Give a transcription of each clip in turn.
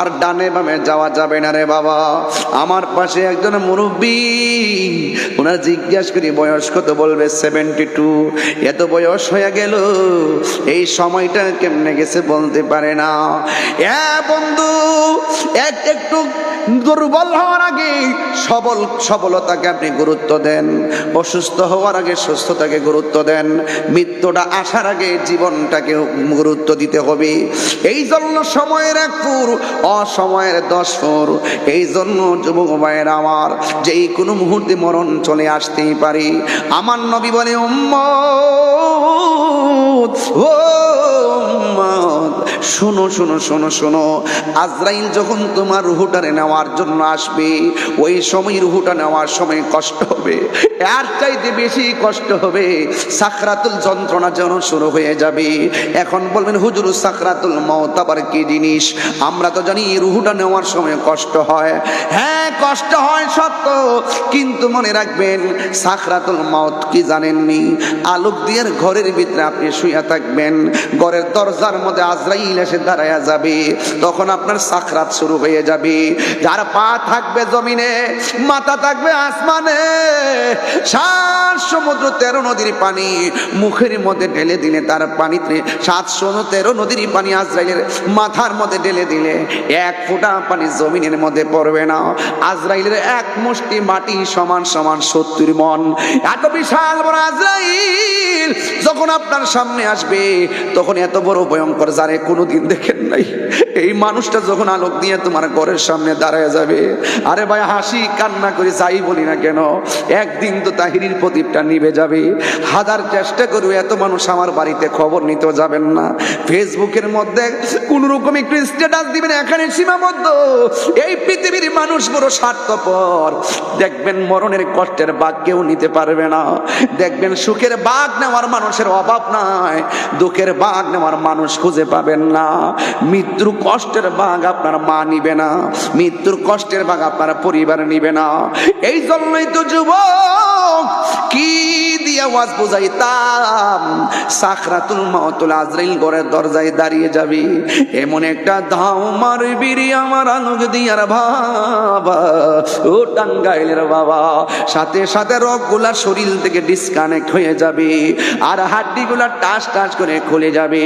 আর ডানে বামে যাওয়া যাবে না রে বাবা। আমার পাশে একজন মুরব্বী, ওনার জিজ্ঞাসা করি, বয়স কত? বলবে সেভেন্টি টু এত বয়স হয়ে গেল, এই সময়টা কেমনে গেছে বলতে পারে না। এ বন্ধু, এক একটু দুর্বল হওয়ার আগে সবল, সবলতাকে আপনি গুরুত্ব দেন। অসুস্থ হওয়ার আগে সুস্থতাকে গুরুত্ব দেন। মৃত্যুটা আসার আগে জীবনটাকে গুরুত্ব দিতে হবে। এই জন্য সময়ের এক অসময়ের দশর এই জন্য যুবক ভাইয়ের আমার, যেই কোনো মুহূর্তে মরণ চলে আসতেই পারি। আমার নবী বলে, উম্মত, ও শোনো শোনো শোনো শোনো। আজরাইল যখন তোমার রুহুটারে নেওয়ার জন্য আসবে, ওই সময় রুহুটা নেওয়ার সময় কষ্ট হবে। এর চাইতে বেশি কষ্ট হবে সাকরাতুল যন্ত্রণা যেন শুরু হয়ে যাবে। এখন বলবেন, হুজুর, সাকরাতুল মত আবার কি জিনিস? আমরা তো জানি রুহুটা নেওয়ার সময় কষ্ট হয়। হ্যাঁ কষ্ট হয় সত্য, কিন্তু মনে রাখবেন, সাকরাতুল মত কি জানেননি? আলোক দিয়ে ঘরের ভিতরে আপনি শুয়ে থাকবেন। ঘরের দরজার মধ্যে আজরাইল এসে দাঁড়ায়া যাবে, তখন আপনার সাকরাত শুরু হয়ে যাবে। যার পা থাকবে জমিনে, মাথা থাকবে আসমানে। সাত সমুদ্র, তেরো নদীর পানি, মুখের মধ্যে ঢেলে দিলে তার পানিতে সাতশো তেরো নদীর পানি আজরাইলের মাথার মধ্যে ঢেলে দিলে এক ফোঁটা পানি জমিনের মধ্যে পড়বে না। আজরাইলের এক মুষ্টি মাটি সমান সমান সত্তর মন। এত বিশাল বড় আজরাইল যখন আপনার সামনে আসবে, তখন এত বড় ভয়ঙ্কর যারে কোনোদিন দেখেন নাই। এই মানুষটা যখন আলোক দিয়ে তোমার ঘরের সামনে দাঁড়ায় যাবে, আরে ভাই হাসি কান্না করে যাই বলি না কেন, একদিন তো তাহিরির প্রদীপটা নিভে যাবে। হাজার চেষ্টা করবে এত মানুষ আমার বাড়িতে খবর নিতেও যাবেন না। ফেসবুকের মধ্যে কোন রকম একটু স্ট্যাটাস দিবেন, এখানে সীমাবদ্ধ। এই পৃথিবীর মানুষ বড় স্বার্থপর। দেখবেন মরণের কষ্টের বাঘ কেউ নিতে পারবে না। দেখবেন সুখের বাঘ নেওয়ার মানুষের অভাব নাই। দুঃখের বাঘ নেওয়ার মানুষ খুঁজে পাবেন না। মৃত্যুর কষ্টের বাঘ আপনার মা নিবে না। মৃত্যুর কষ্টের বাঘ আপনার পরিবার নিবে না। এই জন্যই তো যুবক কি দিয়ে আওয়াজ বুঝাইতাম? সাকরাতুল মাউতুল আজরাইল ঘরের দরজায় দাঁড়িয়ে যাবি। এমন একটা ধাও মারবি রে আমার আলোক দিয়ার বাবা। ও টাঙ্গাইলের বাবা, সাথে সাথে রগগুলা শরীর থেকে ডিসকানেক্ট হয়ে যাবে আর হাড্ডিগুলা টাস টাস করে খুলে যাবে।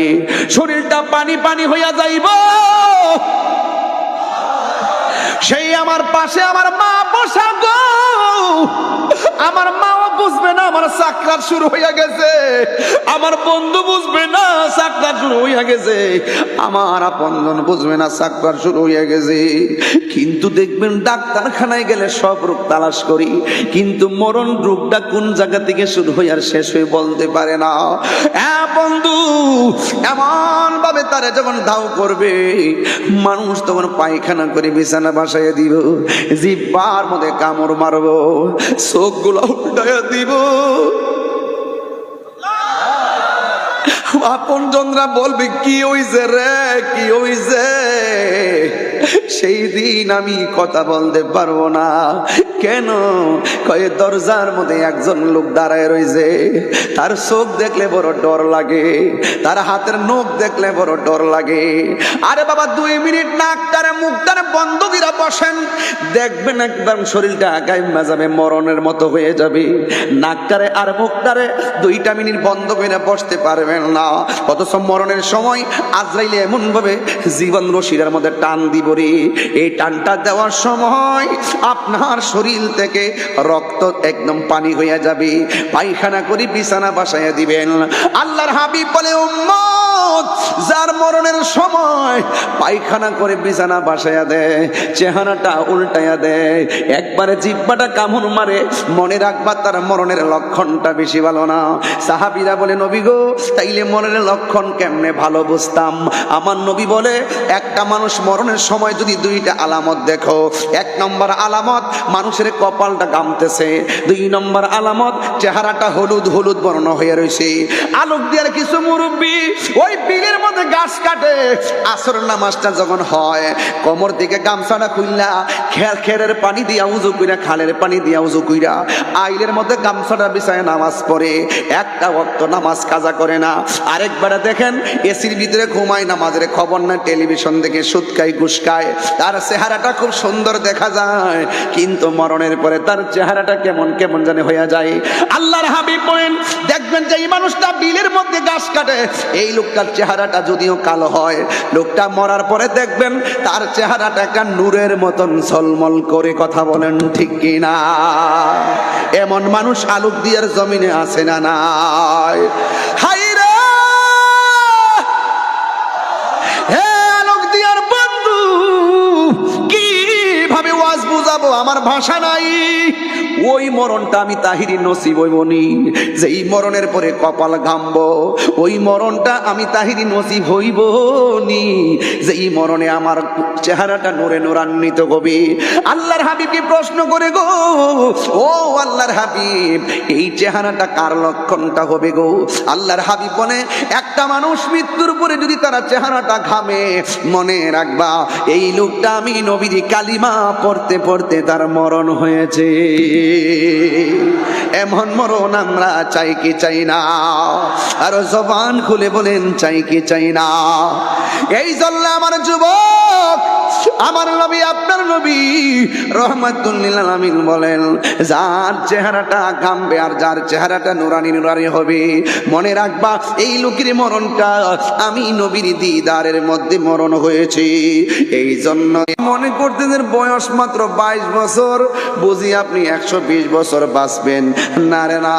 শরীরটা পানি পানি হইয়া যাইব। সেই আমার পাশে আমার মা বসা গো। আমার মাও বুঝবে না, আমার সাকরাত শুরু হইয়া গেছে। আমার বন্ধু বুঝবে না সাকরাত শুরু হইয়া গেছে। আমার আপনজন বুঝবে না সাকরাত শুরু হইয়া গেছে। কিন্তু দেখবেন ডাক্তারখানায় গেলে সব রোগ তালাশ করি। কিন্তু মরণ রোগটা কোন জায়গা থেকে শুরু হয়ে আর শেষ হয়ে বলতে পারে না। বন্ধু এমন ভাবে তারা যখন ধাও করবে, মানুষ তখন পায়খানা করে বিছানা বাসায় দিব। জিব্বার মধ্যে কামড় মারবো। চোখগুলো উল্টায়া দিব। আপন জনরা বলবে, কি হইছে রে? কি হইছে? সেই দিন আমি কথা বলতে পারব না। কেন? কয়ে দরজার মধ্যে একজন লোক দাঁড়ায় রয়েছে তার চোখ দেখলে বড় ডর লাগে। তার হাতের নখ দেখলে বড় ডর লাগে। আরে বাবা, দুই মিনিট নাকটারে মুখটারে বন্ধ করে বসেন। দেখবেন একদম শরীরটা আগায় যাবে, মরণের মতো হয়ে যাবে। নাকটারে আর মুখটারে দুইটা মিনিট বন্ধ করে বসতে পারবেন না। অথচ মরণের সময় আজরাইলে এমন ভাবে জীবন রশির মধ্যে টান দিব রে। এই টানটা দেওয়ার সময় আপনার শরীর থেকে রক্ত একদম পানি হইয়া যাবে, পায়খানা করে বিছানা বাসাইয়া দিবেন। আল্লাহর হাবিব বলে, উম্মত যার মরণের সময় পায়খানা করে বিছানা বাসাইয়া দেয় চেহারাটা উল্টাইয়া দেয় একবারে জিব্বাটা কামড় মারে, মনে রাখবা তার মরণের লক্ষণটা বেশি ভালো না। সাহাবিরা বলে, নবী গো, তাইলে মরণের লক্ষণ কেমনে ভালো বুঝতাম? আমার নবী বলে, একটা মানুষ মরণের সময় যদি দুইটা আলামত দেখো, এক নম্বর আলামত মানুষের কপালটা গামতেছে, দুই নম্বর আলামত চেহারাটা হলুদ হলুদ বর্ণ হয়ে রয়েছে আলোক দিয়ার কিছু মুরব্বী ওই বিলের মধ্যে গাছ কাটে। আসর নামাজটা যখন হয়, কোমর দিকে গামছাটা খুললা খের খেরের পানি দিয়া উজু কইরা, খালের পানি দিয়া উজু কইরা, আইলের মধ্যে গামছাটা বিছায় নামাজ পড়ে। একটা ওয়াক্ত নামাজ কাজা করে না। আরেকবারে দেখেন, এসির ভিতরে ঘুমায়, নামাজের খবর না, টেলিভিশন দেখে সুৎকাই গুসকায় তার চেহারাটা খুব সুন্দর দেখা যায়। কিন্তু মরণের পরে তার চেহারাটা কেমন কেমন জানে হয়ে যায়। আল্লাহর হাবিব বলেন, দেখবেন যে এই মানুষটা বিলের মধ্যে গাছ কাটে। এই লোকটার চেহারাটা যদিও কালো হয়, লোকটা মরার পরে দেখবেন তার চেহারাটা একটা নূরের মতন ঝলমল করে কথা বলেন, ঠিক কিনা এমন মানুষ আলোক দিয়ার জমিনে আছে না নাই? দিয়ার বন্ধু ওয়াজ বুঝাবো? আমার ভাষা নাই। ওই মরণটা আমি তাহিরি নসিব হইবনি যেই মরণের পরে কপাল ঘামব, ওই মরণটা আমি তাহিরি নসিব হইব নি। যেই মরণে আমার চেহারাটা নোরে নোরান্বিত হবে। আল্লাহর হাবিবকে প্রশ্ন করে গো, ও আল্লাহর হাবিব, এই চেহারাটা কার লক্ষণটা হবে গো? আল্লাহর হাবিব বলে, একটা মানুষ মৃত্যুর পরে যদি তারা চেহারাটা ঘামে, মনে রাখবা, এই লোকটা আমি নবীর কালিমা পড়তে পড়তে তার মরণ হয়েছে। এমন মরণ আমরা চাই কি চাই না? আর জবান খুলে বলেন, চাই কি চাই না? এই জন্য আমার যুবক, আমার নবী, আপনার নবী রহমাতুল্লিল বলেন, যার চেহারাটা ঘামবে আর যার চেহারাটা নুরানি নুরানি হবে, মনে রাখবা, এই লোকের মরণটা আমি নবীর দিদারের মধ্যে মরণ হয়েছে। এই জন্য মনে করতেন বয়স মাত্র বাইশ বছর, বুঝি আপনি একশো বিশ বছর বাঁচবেন। না রে না,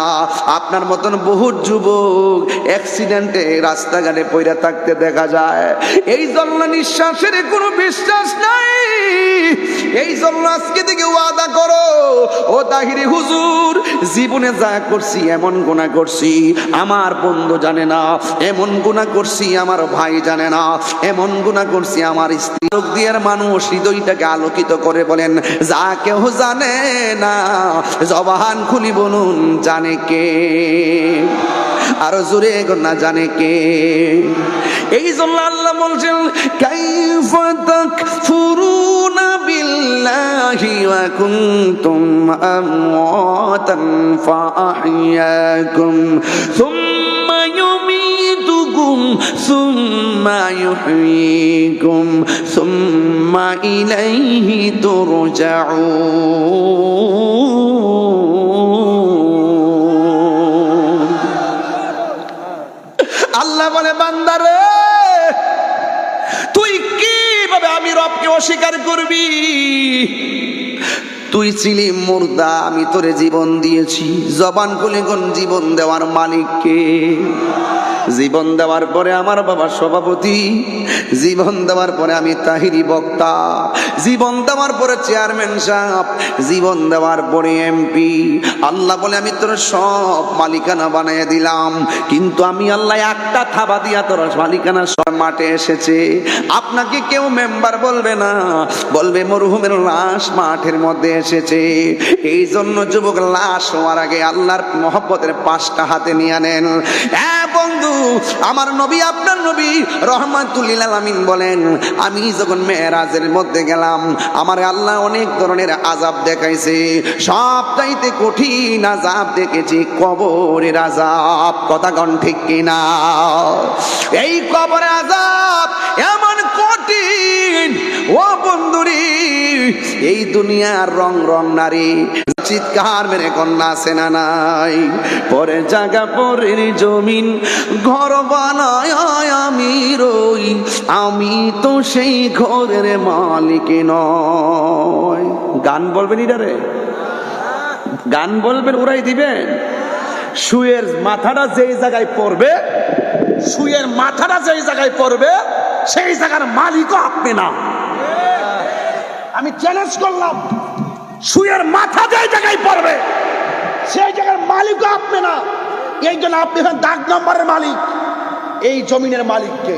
আপনার মতন বহু যুবক অ্যাক্সিডেন্টে রাস্তাঘাটে পইরা থাকতে দেখা যায়। এই জন্য নিঃশ্বাসের কোনো বিশ্বাস নাই। এই জন্য আজকে থেকে ওয়াদা করো, ও তাহিরি হুজুর, জীবনে যা করছি এমন গুণা করছি, আমার বন্ধু জানে না, এমন গুণা করছি আমার ভাই জানে না, এমন গুণা করছি আমার স্ত্রী। দিয়ার মানুষ হৃদয়টাকে আলোকিত করে বলেন, যা কেউ জানে না। জবাহান খুলি বলুন, জানে কে? আরও জোরে না, জানে কে? এই জন্য আল্লাহ বলছেন কাইফাতাক ثم يحييكم ثم إليه ترجعون আল্লাহ বলে বান্দারে তুই কিভাবে আমি রবকে অস্বীকার করবি তুই ছিলি মুর্দা আমি তোরে জীবন দিয়েছি জবান খুলে কোন জীবন দেওয়ার মালিককে জীবন দেওয়ার পরে আমার বাবা সভাপতি। জীবন দেওয়ার পরে আমি তাহিরি বক্তা। জীবন দেওয়ার পরে চেয়ারম্যান সাহেব। জীবন দেওয়ার পরে এমপি। আল্লাহ বলে, আমি তোর সব মালিকানা বানিয়ে দিলাম। কিন্তু আমি আল্লাহ একটা থাবা দিয়া তোর মালিকানা সব মাঠে এসেছে। আপনাকে কেউ মেম্বার বলবে না। বলবে, মরহুমের লাশ মাঠের মধ্যে এসেছে। এই জন্য যুবক লাশ হওয়ার আগে আল্লাহর মহব্বতের পাঁচটা হাতে নিয়ে নেন। হ্যাঁ বন্ধু আমার নবী, আপনার নবী রহমাতুল্লিল আলামিন বলেন, আমি যখন মেয়েরাজের মধ্যে গেলাম, আমার আল্লাহ অনেক ধরনের আজাব দেখাইছে। সব চাইতে কঠিন আজাব দেখেছি কবরের আজাব কথা কন ঠিক কিনা? এই কবর আজাব এমন কঠিন। ও বন্ধুরি, এই দুনিয়ার রং রং নারী চিৎকার মেরে কন্যা সেনা নাই? পরে জায়গা পরের জমিন ঘর বানায় আমি রই। আমি তো সেই ঘরের মালিক নয় গান বলবেন ইডারে গান বলবেন ওরাই দিবেন? শুয়ের মাথাটা যেই জায়গায় পড়বে শুয়ের মাথাটা যেই জায়গায় পড়বে, সেই জায়গার মালিকও আপনি না। আমি চ্যালেঞ্জ করলাম। শুয়ের মাথা যেই জায়গায় পড়বে, সেই জায়গার মালিকও আপনি না। এই জন্য আপনি দাগ নম্বরের মালিক। এই জমিনের মালিককে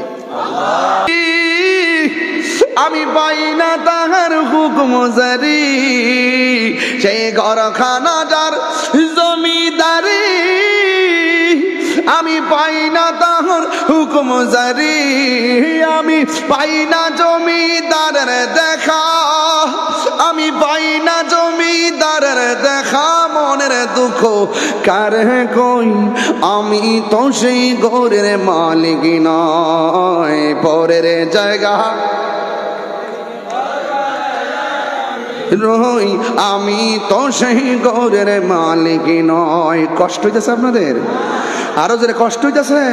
আমি পাই না তাহার হুকুম জারি। সেই ঘরখানা যার জমিদারি, আমি পাই না তাহার হুকুম জারি। আমি পাই না জমিদারের দেখা। আমি পাই না জমিদারের দেখা, মনের দুঃখ। কার কই? আমি তো সেই ঘরের মালিক নয় পরের জায়গা। রই, আমি তো সেই ঘরের মালিক নয় কষ্ট হইতেছে আপনাদের? আরও জোরে কষ্ট হইতেছে।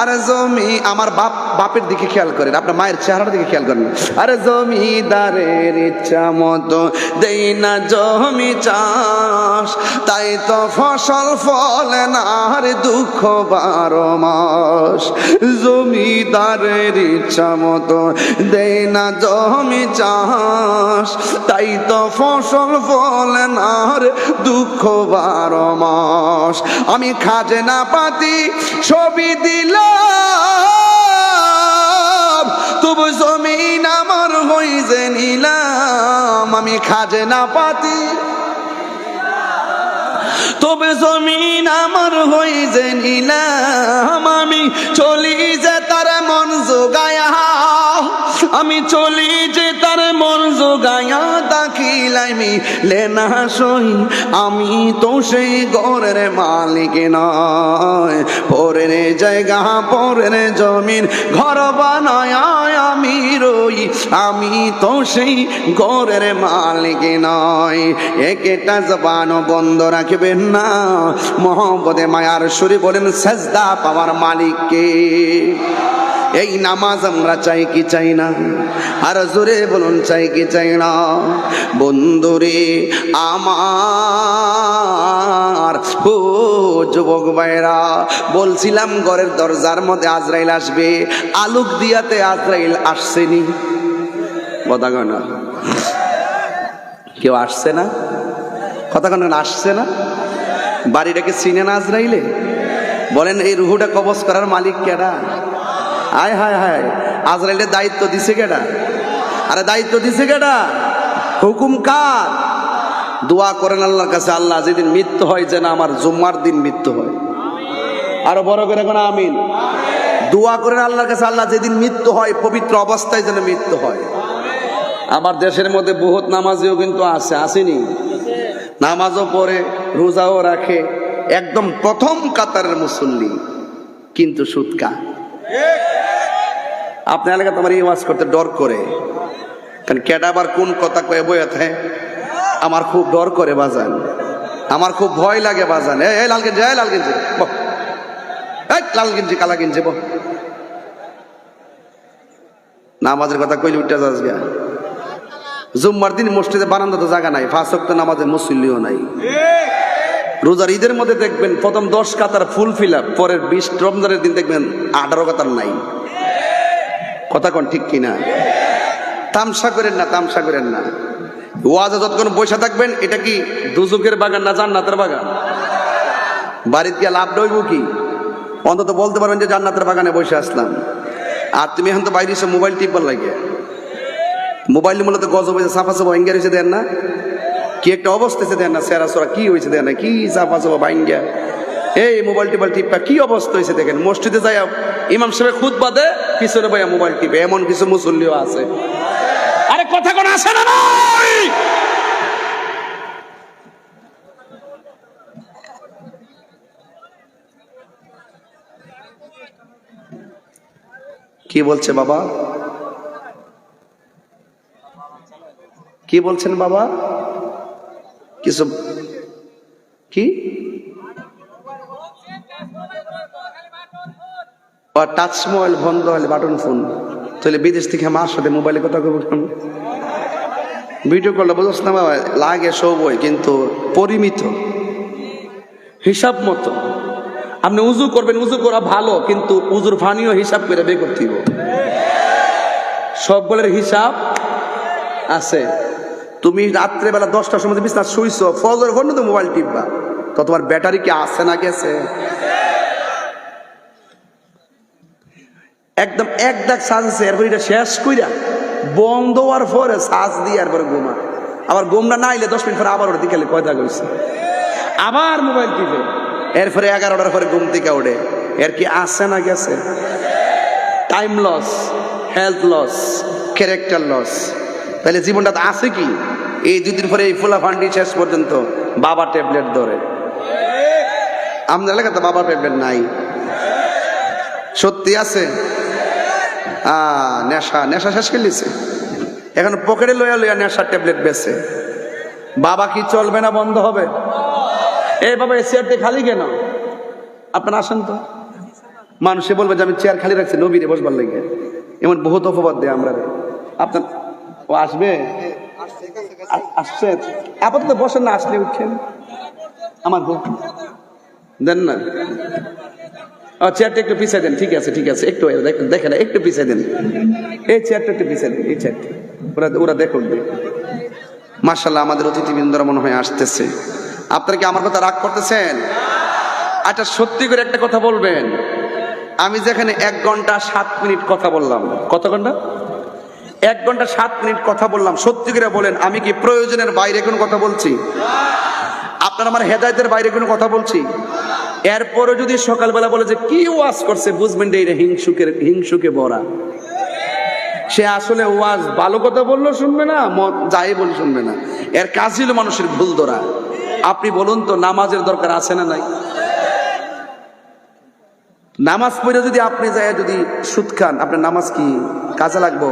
আরে জমি আমার বাপ, বাপের দিকে খেয়াল করেন, আপনার মায়ের চেহারার দিকে খেয়াল করেন। আরে জমিদারের ইচ্ছা মতো দেই না জমি চাষ, তাই তো ফসল ফলে না, আর দুঃখ বারো মাস। জমিদারের ইচ্ছা মতো দেই না জমি চাষ, তাই তো ফসল ফলে না, আর দুঃখ বারো মাস। আমি খাজনা পাতি ছবি দিলাম। তবু জমিন আমার হই যে নিলাম। আমি খাজনা পাতি তবে জমিন আমার হই যে নিলাম। আমি চলি যে তার মন যোগায়া আমি চলি যে তার মন যোগায়া দাখিলাইমি লেনা সই, আমি তো সেই ঘরের মালিক নয়। পরের জায়গা, পরের জমিন, ঘর বানায় আমি রই, আমি তো সেই ঘরের মালিক নয়। একেটা জবানও বন্ধ রাখবেন না। মোহব্বতে মায়ার সুরে বলেন, সাজদা পাওয়ার মালিককে এই নামাজ আমরা চাই কি চাই না? আর জোরে বলুন, চাই কি চাই না? বন্ধুরে, আমার। ও যুবক ভাইরা বলছিলাম ঘরের দরজার মধ্যে আজরাইল আসবে। আলুক দিয়াতে আজরাইল আসছেনি। কথা কয় না। কেউ আসছে না? কথা কেন আসছে না? বাড়িটাকে চিনে না আজরাইলে? বলেন, এই রুহুটা কবজ করার মালিক কেডা? হায় হায় হায়। আজরাইলের দায়িত্ব দিছে কেডা? আরে দায়িত্ব দিছে কেডা? হুকুম কার? দোয়া করেন আল্লাহর কাছে, আল্লাহ যেদিন মৃত্যু হয় যেন আমার জুম্মার দিন মৃত্যু হয়। আরও বড় করে কোন আমিন। দোয়া করেন আল্লাহর কাছে, আল্লাহ যেদিন মৃত্যু হয়, পবিত্র অবস্থায় যেন মৃত্যু হয়। আমার দেশের মধ্যে বহুত নামাজিও কিন্তু আছে, আসেনি। নামাজও পড়ে, রোজাও রাখে, একদম প্রথম কাতারের মুসল্লি, কিন্তু সুৎকা। আপনার এলাকা তোমার এই ওয়াজ করতে ডর করে। কারণ আবার কোন কথা কয়ে বইয়া থাকে? আমার খুব ডর করে বাজান। আমার খুব ভয় লাগে বাজান। এই লাল গেঞ্জি এই লাল গেঞ্জি। এই লাল গেঞ্জি, কালা গেঞ্জি বহ। নামাজের কথা কইলে উঠে যাস গা জুম্মার দিন মসজিদে বারান্দা তো জায়গা নাই, ফাঁস তো নামাজের মুসল্লিও নাই। রোজার ঈদের মধ্যে দেখবেন, প্রথম দশ কাতার ফুল ফিল আপ পরের বিশ রমজানের দিন দেখবেন আঠারো কাতার নাই। কথা কোন ঠিক কিনা? তামসা করেন না, তামসা করেন না। ওয়াজে যতক্ষণ বসে থাকবেন, এটা কি দুজুকের বাগান না জান্নাতের বাগান? বাড়িতে গিয়ে লাভ ডইব কি? অন্তত বলতে পারবেন যে জান্নাতের বাগানে বসে আসলাম। আর তুমি এখন তো বাইরে এসে মোবাইল টিপবার লাগে। মোবাইল মূলত গজব হয়েছে সাফা সাফা ভাঙ্গা হয়েছে দেন না? কি একটা অবস্থা হয়েছে, দেন না? সেরা সোরা কি হয়েছে, দেন না? কি সাফা সাফা ভাঙ্গা এই মোবাইল টিপাল টিপা, কি অবস্থা হয়েছে দেখেন? মসজিদে যাই ইমাম সাহেব খুদ বাদে পিছনে ভাইয়া মোবাইল টিপে, এমন কিছু মুসল্লিও আছে। কথা কোন আছে না নাই? কি বলছে বাবা? কি বলছেন বাবা? কিছু কি? টাচ মোবাইল বন্ধ হলে বাটন ফোন তাহলে বিদেশ থেকে মার সাথে মোবাইলে কথা কব ভিডিও কলটা বুঝছ না বাবা, লাগে সবই, কিন্তু পরিমিত হিসাব মতো আপনি উজু করবেন, উজু করা ভালো, কিন্তু উজুর ফানিও হিসাব করে বের করতে। সবগুলোর হিসাব আছে। তুমি রাত্রেবেলা দশটার সময় বিছনা শুইছো ফজর ঘণ্টা তো মোবাইল টিপবা। তো তোমার ব্যাটারি কি আছে না গেছে? একদম এক ডাক সাজ আছে, এরপর এটা শেষ কইরা বন্ধ হওয়ার পরে সাজ দিয়ে এরপরে ঘুমা। আবার ঘুমটা না আইলে দশ মিনিট পরে আবার ওটা দিকে কয়টা গেছে আবার মোবাইল টিপে। এরপরে এগারোটার পরে ঘুম থেকে ওঠে। এর কি আছে না গেছে? Time loss health loss character loss তাহলে জীবনটা তো আছে কি? এই দুদিন পরে এই ফুলা ফান্ডি শেষ পর্যন্ত বাবা ট্যাবলেট ধরে। আমাদের এলাকাতে বাবা ট্যাবলেট নাই। সত্যি আছে? নেশা নেশা শেষ করলিছে এখন পকেটে লইয়া লইয়া নেশার ট্যাবলেট বেছে বাবা কি চলবে না বন্ধ হবে? এই বাবা এই চেয়ারটি খালি কেন? আপনারা আসেন তো। মানুষে বলবে যে আমি চেয়ার খালি রাখছি, নবীরে বসবার লেগে। এমন বহুত অপবাদ দেয় আমরা আপনার ও আসবে? আসছে? আপাতত বসেন না, আসলে উঠছেন আমার দেন না। চেয়ারটা একটু পিছিয়ে দেন। ঠিক আছে ঠিক আছে। একটু দেখেন একটু পিছিয়ে দেন। এই চেয়ারটা একটু পিছিয়ে দেন, এই চেয়ারটা ওরা ওরা দেখুন। মার্শাল্লাহ আমাদের অতিথিবৃন্দরা মনে হয় আসতেছে। আপনারা কি আমার কথা রাগ করতেছেন? আচ্ছা সত্যি করে একটা কথা বলবেন। আমি যেখানে এক ঘণ্টা সাত মিনিট কথা বললাম। কত ঘণ্টা? এক ঘণ্টা সাত মিনিট কথা বললাম। সত্যি করে বলেন, আমি কি প্রয়োজনের বাইরে কোনো কথা বলছি? আপনার আমার হেদায়তের বাইরে কোনো কথা বলছি? এরপরে যদি সকালবেলা বলে যে, কি ওয়াজ করছে? বুঝবেন এটা হিংসুকের, হিংসুকে ভরা সে আসলে ওয়াজ ভালো কথা বললেও শুনবে না যাই বলে শুনবে না। এর কাজ ছিল মানুষের ভুল ধরা। আপনি বলুন তো, নামাজের দরকার আছে না নাই? নামাজ পড়ে যদি আপনি যায় যদি সুদ খান, আপনার নামাজ কি কাজে লাগবো?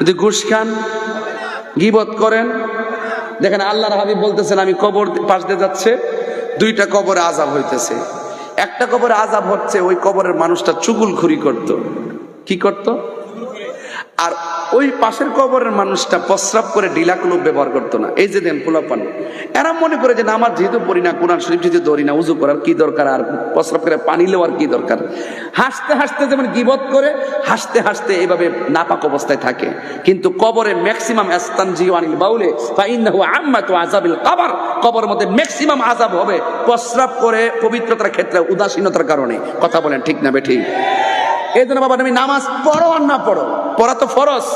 যদি ঘুষ খান, গিবত করেন? দেখেন, আল্লাহর হাবিব বলতেছেন, আমি কবর পাশ দিয়ে যাচ্ছে। দুইটা কবরে আজাব হইতেছে। একটা কবরে আজাব হচ্ছে, ওই কবরের মানুষটা চুগুল ঘুরি করত। কি করত? আর ওই পাশের কবরের মানুষটা প্রস্রাব করে ডিলাকুলো ব্যবহার করতো না। এই যে দেন পোলাপান এরা মনে করে যে নামাজ যেহেতু পড়ি না, কোরআন শরীফ যেহেতু ধরি না, উজু করার কি দরকার আর প্রস্রাব করে পানি লেওয়ার কি দরকার? হাসতে হাসতে যেমন গিবত করে, হাসতে হাসতে এভাবে নাপাক অবস্থায় থাকে। কিন্তু কবরে ম্যাক্সিমাম স্থান জিওয়ানিল বাউলে বা ইন্নাহু আম্মাতু আযাবিল কবর। কবর মধ্যে ম্যাক্সিমাম আজাব হবে প্রস্রাব করে পবিত্রতার ক্ষেত্রে, উদাসীনতার কারণে। কথা বলেন ঠিক না বে ঠিক? এই জন্য বাবা তুমি নামাজ পড়ো আর না পড়ো। পড়া তো ফরজ।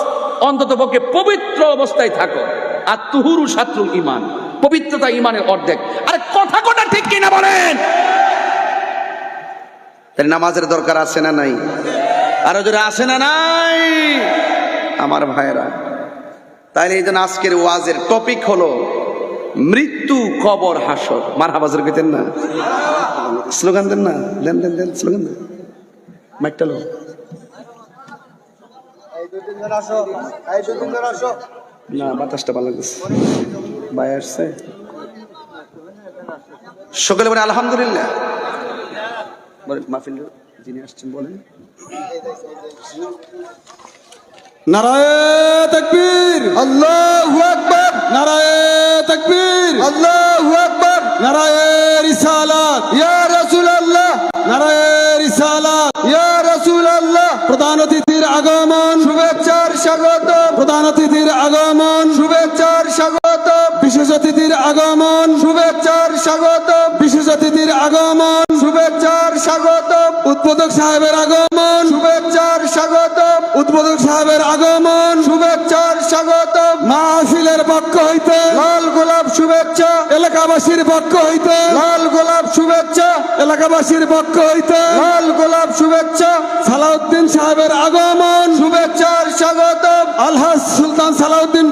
অন্তত পক্ষে পবিত্র অবস্থায় থাকো। আর তুহুরু সাত্রু ইমান পবিত্রতা ইমানের অর্ধেক। আরে কথা কথা ঠিক কিনা বলেন? তাহলে নামাজের দরকার আছে না নাই? আরও যদি আছে না নাই? আমার ভাইয়েরা তাইলে এই জন্য আজকের ওয়াজের টপিক হলো মৃত্যু কবর হাসর। মার হাবাজের কেতেন না? স্লোগান দেন না? দেন দেন দেন স্লোগান দেন। মাইকটা লো না বাতাসটা ভালো লাগছে ভাই আসছে। সকালে বলে আলহামদুলিল্লাহ। মাহফিল যিনি আসছেন বলেন। নারায় তকবীর। আল্লাহু আকবার। নারায় তকবীর। আল্লাহু আকবার। নারায় রিসালাত। ইয়া রাসূলুল্লাহ। নারায় প্রধান অতিথির আগমন। শুভেচ্ছার স্বাগত। বিশেষ অতিথির আগমন। শুভেচ্ছার স্বাগত। বিশেষ অতিথির আগমন। শুভেচ্ছার স্বাগত। উদ্বোধক সাহেবের আগমন। শুভেচ্ছার স্বাগত। উদ্বোধক সাহেবের আগমন। শুভেচ্ছার স্বাগত। মাহফিলের পক্ষ হইতে। লাল গোলাপ শুভেচ্ছা। এলাকাবাসীর পক্ষ হইতে। লাল গোলাপ শুভেচ্ছা। এলাকাবাসীর পক্ষ হইতে। লাল গোলাপ শুভেচ্ছা। সালাউদ্দিন সাহেবের আগমন। স্বাগত আলহাজ সুলতান সালাউদ্দিন